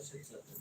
Six of them.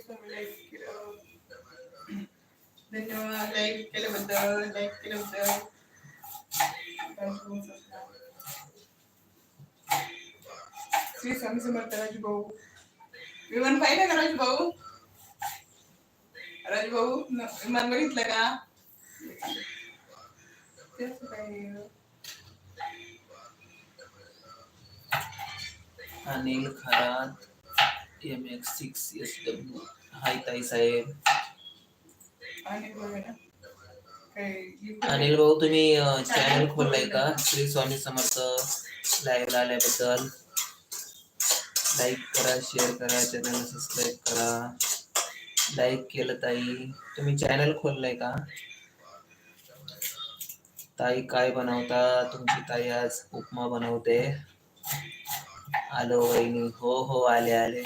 Swami like केलं धन्यवाद like केल्याबद्दल लाईक केल्याबद्दल श्री स्वामी समर्थ राजू भाऊ विमान पाहिलं का राजू भाऊ राजू भाऊ न- विमान बघितलं का तेच काय Anil Kharat M X six S W hi ताई साहेब. आणि बघा अनिल भाऊ तुम्ही चॅनल खोललाय का? श्री स्वामी समर्थ लाईव्ह आल्याबद्दल. लाईक करा शेअर करा चॅनल सबस्क्राईब करा. लाईक केलं ताई. तुम्ही चॅनल खोललाय का? ताई काय बनवता? तुमची ताई आज उपमा बनवते. आलो वहिनी. हो हो आले आले.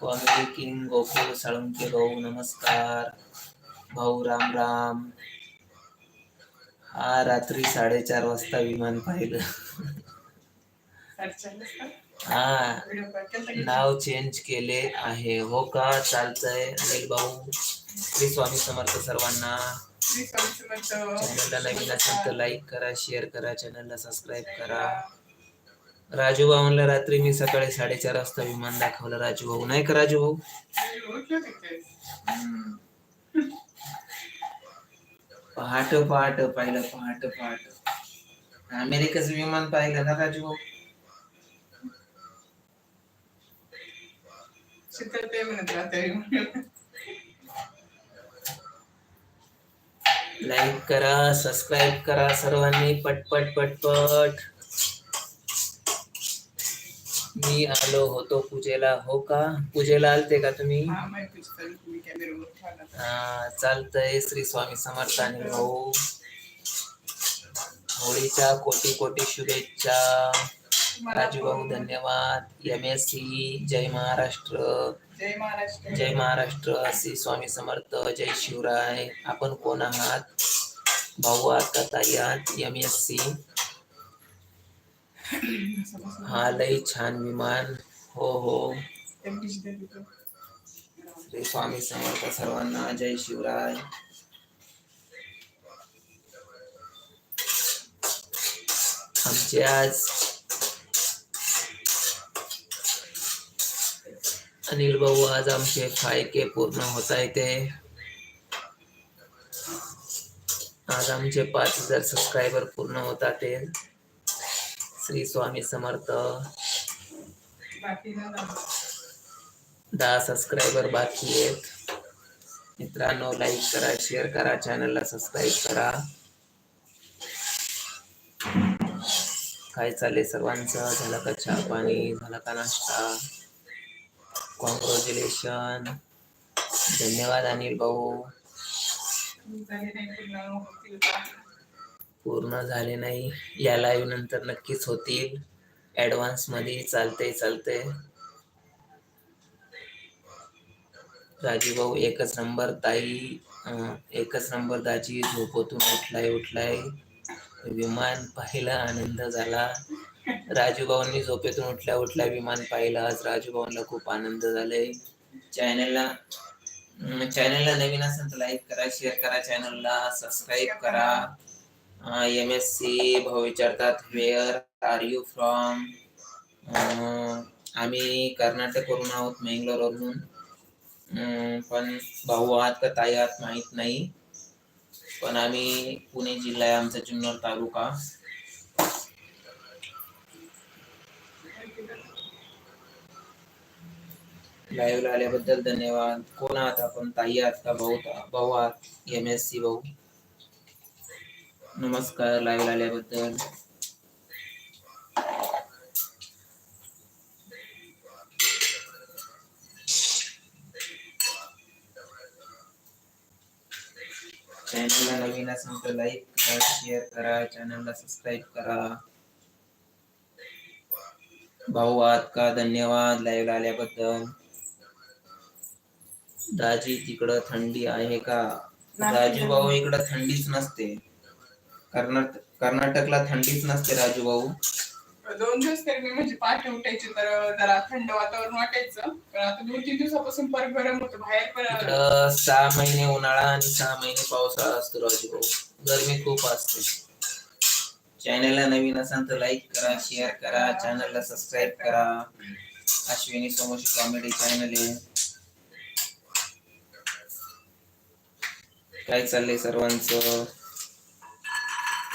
कॉमेडी किंग गोकुळ साळुंके भाऊ नमस्कार. भाऊ राम राम. हा रात्री साडेचार वाजता विमान पाहिलं. हा नाव चेंज केले आहे. हो का? चालतंय. अनिल भाऊ श्री स्वामी समर्थ सर्वांना. चॅनलला नवीन असेल तर लाईक करा शेअर करा चॅनलला सबस्क्राईब करा. राजू भाऊला रात्री मी सकाळी साडेचार वाजता विमान दाखवलं. राजू भाऊ नाही का राजू भाऊ? पहाट पहाट पाहिलं पहाट पहाट अमेरिकेच विमान पाहिलं ना राजू शीतल ते म्हणत लाईक करा सबस्क्राईब करा सर्वांनी पटपट पटपट. मी आलो होतो पूजेला. हो का? पूजेला आलते का तुम्ही? हा हा, चालतंय श्री स्वामी समर्थानी भाऊ होळीच्या कोटी कोटी शुभेच्छा. राजू भाऊ धन्यवाद. एम एस सी जय महाराष्ट्र. जय महाराष्ट्र. जय महाराष्ट्र श्री स्वामी समर्थ जय शिवराय. आपण कोण आहात? भाऊ आता ताई आहात? एम एस सी हा लई छान विमान हो हो. श्री स्वामी समर्थ सर्वांना जय शिवराय. आमचे आज अनिल भाऊ आज आमचे फायके पूर्ण होत आहे ते. आज आमचे पाच हज़ार सबस्क्रायबर पूर्ण होतात ते. श्री स्वामी समर्थ. दहा सबस्क्रायबर बाकी आहेत. मित्रांनो लाईक करा शेअर करा चॅनलला सबस्क्राईब करा. काय चाललंय सर्वांचं? झालं का चहा पाणी? झाला का नाश्ता? कॉंग्रॅच्युलेशन धन्यवाद अनिल भाऊ. पूर्ण झाले नाही. या लाईव्ह नंतर नक्कीच होतील. ऍडव्हान्समध्ये चालतंय चालते राजू भाऊ एकच नंबर ताई. एकच नंबर दाजी. झोपेतून उठलाय उठलाय. विमान पाहिला आनंद झाला. राजूभाऊंनी झोपेतून उठल्या उठल्या विमान पाहिला. आज राजूभाऊंना खूप आनंद झालाय. चॅनलला चॅनलला नवीन असेल तर लाईक करा शेअर करा. चॅनलला सबस्क्राईब करा. एम एस सी भाऊ विचारतात वेअर आर यू फ्रॉम आम्ही कर्नाटकवरून आहोत मेंगलोरवरून पण भाऊ आहात का ताई आहात माहीत नाही. पण आम्ही पुणे जिल्हा आहे आमचा जुन्नर तालुका. लाईव्ह आल्याबद्दल धन्यवाद. कोण आहात आपण? ताई आहात का भाऊ? भाऊ आहात एम एस सी भाऊ. नमस्कार लाईव्ह आल्याबद्दल. चॅनलला नवीन असेल तर लाईक करा शेअर करा चॅनलला सबस्क्राईब करा. भाऊ आहात का? धन्यवाद लाईव्ह आल्याबद्दल. दाजी तिकडं थंडी आहे का? राजू भाऊ इकडं थंडीच नसते. कर्नाटक कर्नाटकला थंडीच नसते राजू भाऊ. दोन दिवस तरी मी म्हणजे पहाटे उठायची तर जरा थंड वातावरण वाटायचं. पण आता दोन तीन दिवसापासून परत गरम होतं बाहेर पण इकडं सहा महिने उन्हाळा आणि सहा महिने पावसाळा असतो राजू भाऊ. गरमी खूप असते. चॅनलला नवीन असाल तर लाईक करा शेअर करा चॅनलला सबस्क्राईब करा. अश्विनी समोशी कॉमेडी चॅनल आहे. काय चाललंय सर्वांचं?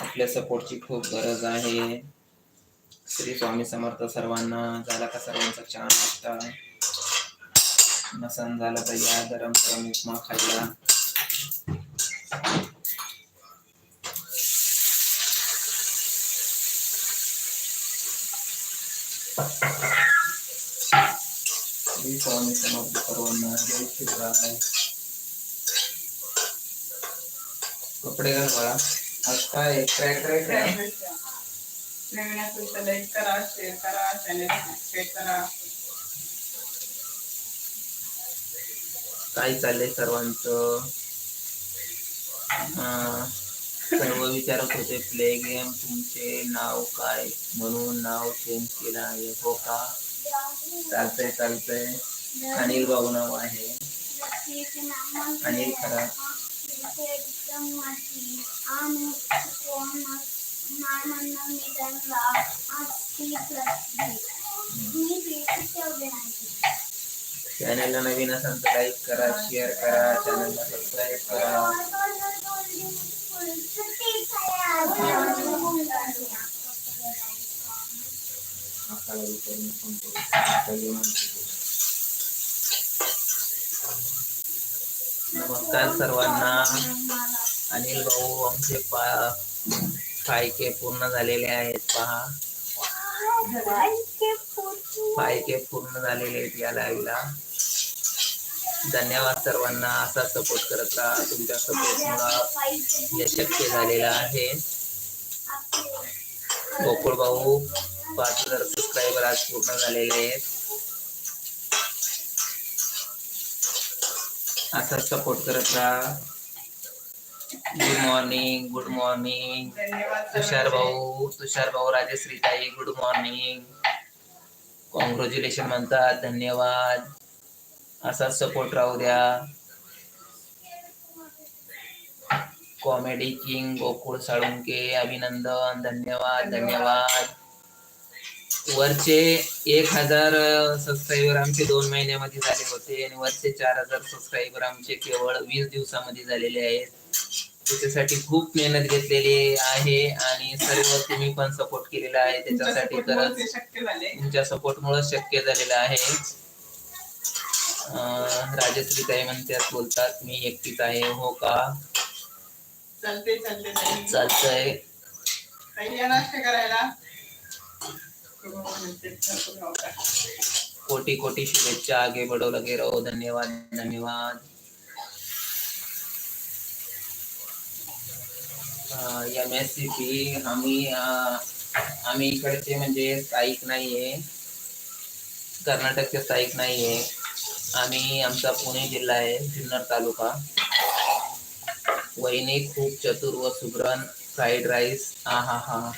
आपल्या सपोर्टची खूप गरज आहे. श्री स्वामी समर्थ सर्वांना झाला का सर्वांचा चहा नाश्ता? नसन झालं तर या गरम गरम उपमा खायला. श्री स्वामी समर्थ सर्वांना जय शिवराय. कपडे घाल काय आहे नवीन असेल तर लाईक करा शेअर करा चॅनल सबस्क्राईब करा. काय चाललंय सर्वांचं? अं, सर्व विचारत होते प्ले गेम तुमचे नाव काय? म्हणून नाव चेंज केलं आहे हो का? चालतंय चालतंय. अनिल भाऊ नाव आहे. अनिल खरा. चॅनलला नवीन असाल तर लाईक करा शेअर करा चॅनलला सबस्क्राईब करा नमस्कार सर्वांना. अनिल भाऊ आमचे पा पूर्ण झालेले आहेत पहा. फायके पूर्ण झालेले आहेत या लाईव्हला धन्यवाद सर्वांना. असा सपोर्ट करत राहा. तुमच्या सपोर्ट हे शक्य झालेला आहे. गोकुळ भाऊ पाच हजार सबस्क्रायबर आज पूर्ण झालेले आहेत. असा सपोर्ट करत राहा good morning good morning Tushar भाऊ तुषार भाऊ राजश्री ताई गुड मॉर्निंग कॉंग्रॅच्युलेशन म्हणतात, धन्यवाद। असाच सपोर्ट राहू द्या। कॉमेडी किंग गोकुळ साळुंके, अभिनंदन, धन्यवाद धन्यवाद। वरचे एक हजार सबस्क्रायबर आमचे दोन महिन्यामध्ये झाले होते आणि वरचे चार हजार सबस्क्रायबर आमचे केवळ वीस दिवसामध्ये झालेले आहेत. त्याच्यासाठी खूप मेहनत घेतलेली आहे आणि सर्व तुम्ही पण सपोर्ट केलेला आहे. त्याच्यासाठी support मुळे खरंच ते शक्य झाले. तुमच्या सपोर्ट मुळे शक्य झालेलं आहे. राजश्री ताई म्हणतात बोलतात मी एकटीच आहे हो का? चालते चालते ताई. चालतंय. ताई या नाश्ता करायला करू म्हणते, करू नका. कोटी कोटी शुभेच्छा आगे बढ़ो लगे रहो धन्यवाद धन्यवाद. एम एस सी पी आम्ही आम्ही इकडचे म्हणजे स्थायिक नाहीये. कर्नाटकचे स्थायिक नाहीये. आम्ही आमचा पुणे जिल्हा आहे जुन्नर तालुका. वहिनी खूप चतुर व सुब्रन फ्राईड राईस हा हा हा.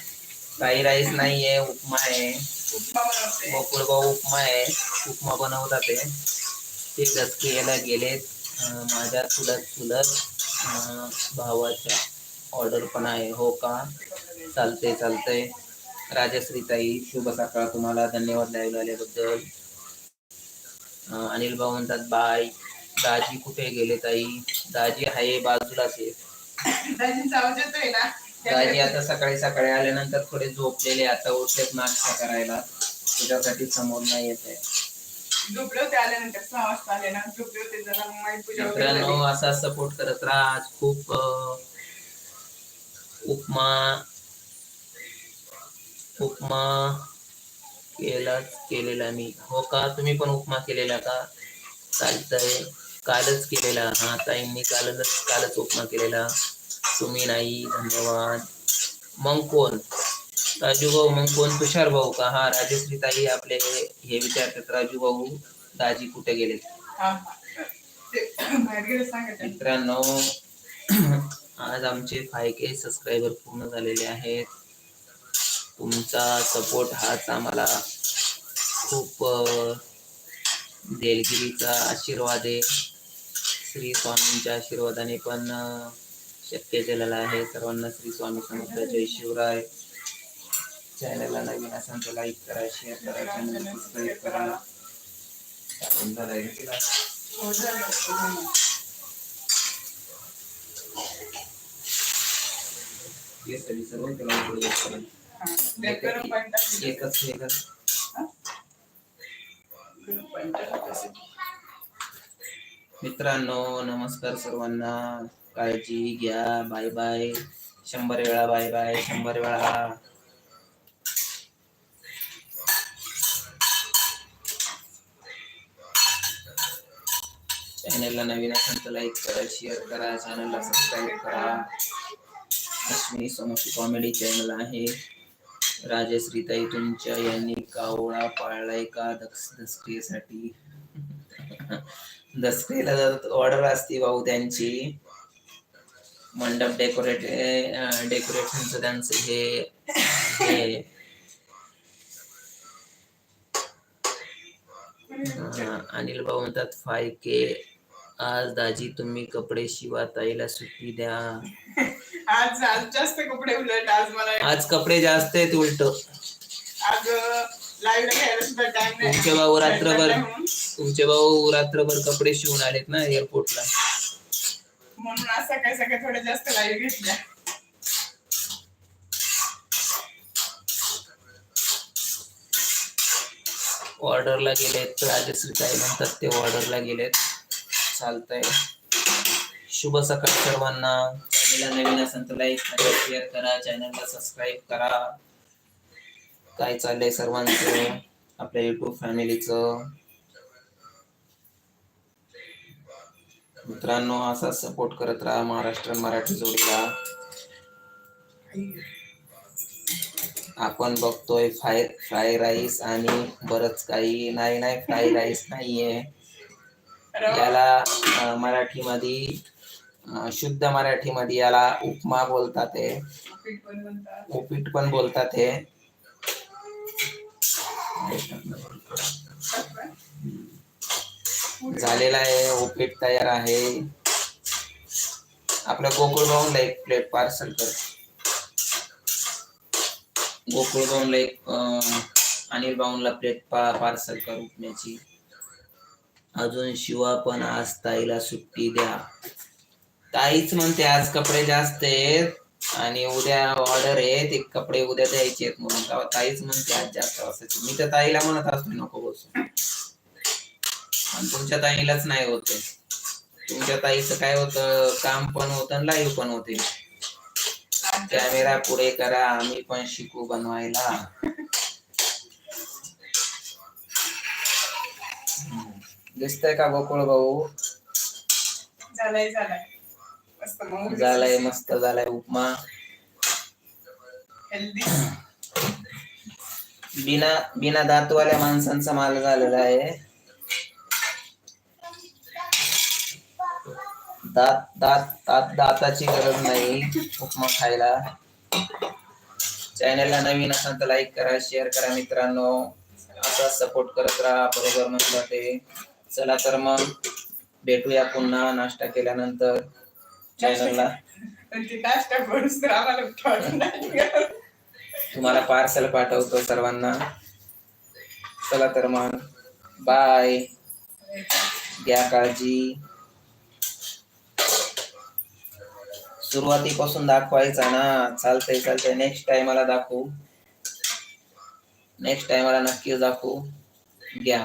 फ्राई राईस नाहीये उपमा आहे. गोकुळ भाऊ उपमा आहे. उपमा बनवतात ते. ते गेलेत. माझ्या चुलत चुलत भावाच्या ऑर्डर पण आहे. हो का? चालते चालतंय. राजश्री ताई शुभ सकाळ तुम्हाला. धन्यवाद लाईव्ह आल्याबद्दल. अनिल भाऊ म्हणतात बाय दाजी कुठे गेले ताई? दाजी आहे बाजूलाच आहे दाजी आता सकाळी सकाळी आल्यानंतर थोडे झोपलेले आता उठलेत नाश्ता करायला. तुझ्यासाठी समोर नाही येत आहे. असा सपोर्ट करत राहा. आज खूप उपमा उपमा केलाच केलेला मी. हो का? तुम्ही पण उपमा केलेला का? चालतंय. कालच केलेला. हा ताईंनी कालच कालच उपमा केलेला. तुम्ही नाही धन्यवाद. मग कोण राजू भाऊ मग कोण तुषार भाऊ का? हा राजश्री ताई आपले हे विचारतात. राजू भाऊ दाजी कुठे गेले. मित्रांनो आज आमचे फाय के सबस्क्रायबर पूर्ण झालेले आहेत. तुमचा सपोर्ट हाच आम्हाला खूप देलगिरीचा आशीर्वाद आहे. श्री स्वामींच्या आशीर्वादाने पण शक्य केलेलं आहे. सर्वांना श्री स्वामी समर्थ. जय शिवराय. चॅनलला नवीन असाल तर लाईक करा शेअर करा चॅनल सबस्क्राईब करा. झालंय सर्व त्याला पुढे. एकच एकच. मित्रांनो, नमस्कार सर्वांना. काळजी घ्या. Bye bye. शंभर वेळा बाय बाय. शंभर वेळा. चॅनलला नवीन असेल तर लाईक करा शेअर करा चॅनलला सबस्क्राईब करा. अश्विनी समोशी कॉमेडी चॅनल आहे. राजश्रीताई तुमच्या यांनी कावळा पाळलाय का? दक्ष दसऱ्याला जर ऑर्डर असती भाऊ त्यांची मंडप डेकोरेट डेकोरेशनचं त्यांचं हे अनिल भाऊ म्हणतात फाय के आज दाजी तुम्ही कपडे शिवा ताईला सुट्टी द्या. आज आज जास्त कपडे उलट आज मला आज कपडे जास्त आहेत उलट. आज तुमचे भाऊ रात्रभर तुमचे भाऊ रात्रभर कपडे शिवून आलेत ना एअरपोर्टला म्हणून आज सकाळी सकाळी थोड्या जास्त लाईव्ह घेतल्या. ऑर्डरला गेलेत राजश्री ताई म्हणतात ते ऑर्डरला गेलेत. चालतंय. शुभ सकाळ सर्वांना. चॅनलला नवीन असेल तर लाईक करा शेअर करा चॅनलला सबस्क्राईब करा. काय चाललंय सर्वांचं? आपल्या युट्यूब फॅमिलीचं मित्रांनो असा सपोर्ट करत राहा महाराष्ट्र मराठी जोडीला. आपण बघतोय फ्राय फ्राय राईस आणि बरच काही. नाही नाही फ्राय राईस नाहीये. याला मराठीमध्ये शुद्ध मराठीमध्ये याला उपमा बोलतात हे. उपीट पण बोलतात हे. झालेला आहे हो उपीट तयार आहे. आपल्या गोकुळ भाऊनला एक प्लेट पार्सल कर. गोकुळ भाऊनला एक अनिल भाऊनला प्लेट पा पार्सल कर उपण्याची अजून शिवा पण आज ताईला सुट्टी द्या. ताईच म्हणते आज कपडे जास्त आहेत. आणि उद्या ऑर्डर आहे ते कपडे उद्या द्यायचे आहेत म्हणून. तेव्हा ताईच म्हणते आज जास्त असायचं. मी तर ताईला म्हणत असतो नको बसू. आणि तुमच्या ताईलाच नाही होत तुमच्या ताईचं काय होतं काम पण होतं आणि लाईव्ह पण होते. कॅमेरा पुढे करा आम्ही पण शिकू बनवायला. दिसतंय का गोकुळ भाऊ? झालाय झालाय. झालाय मस्त झालाय उपमा. बिना बिना दातवाल्या माणसांचा माल झालेला आहे. दात दात दात दाताची गरज नाही उपमा खायला. चॅनलला नवीन असाल तर लाईक करा शेअर करा मित्रांनो. असा सपोर्ट करत राहा बरोबर म्हटलं ते. चला तर मग भेटूया पुन्हा नाश्ता केल्यानंतर. चॅनलला. नाही. तुम्हाला पार्सल पाठवतो सर्वांना. चला तर मग. बाय घ्या काळजी. सुरुवातीपासून दाखवायचा ना. चालतंय चालतंय. नेक्स्ट टाइमाला दाखवू. नेक्स्ट टाइमाला नक्कीच दाखवू. घ्या.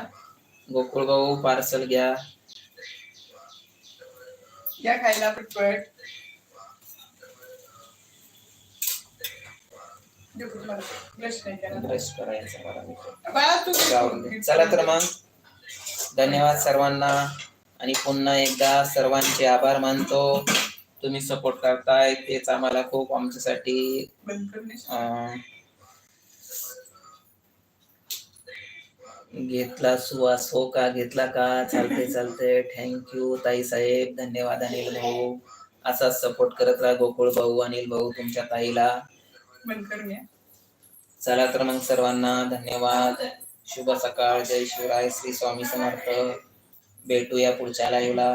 गोकुळ भाऊ पार्सल घ्या. या खायला पटपट ब्रश नाही ब्रश करायचं मला. चला तर मग. धन्यवाद सर्वांना. आणि पुन्हा एकदा सर्वांचे आभार मानतो. तुम्ही सपोर्ट करताय तेच आम्हाला खूप आमच्यासाठी घेतला सुवास हो का? घेतला का? चालते चालते थँक्यू ताई साहेब. धन्यवाद अनिल भाऊ. असाच सपोर्ट करत राहा गोकुळ भाऊ अनिल भाऊ तुमच्या ताईला. चला तर मग सर्वांना धन्यवाद. शुभ सकाळ. जय शिवराय. श्री स्वामी समर्थ. भेटूया पुढच्या लाईव्हला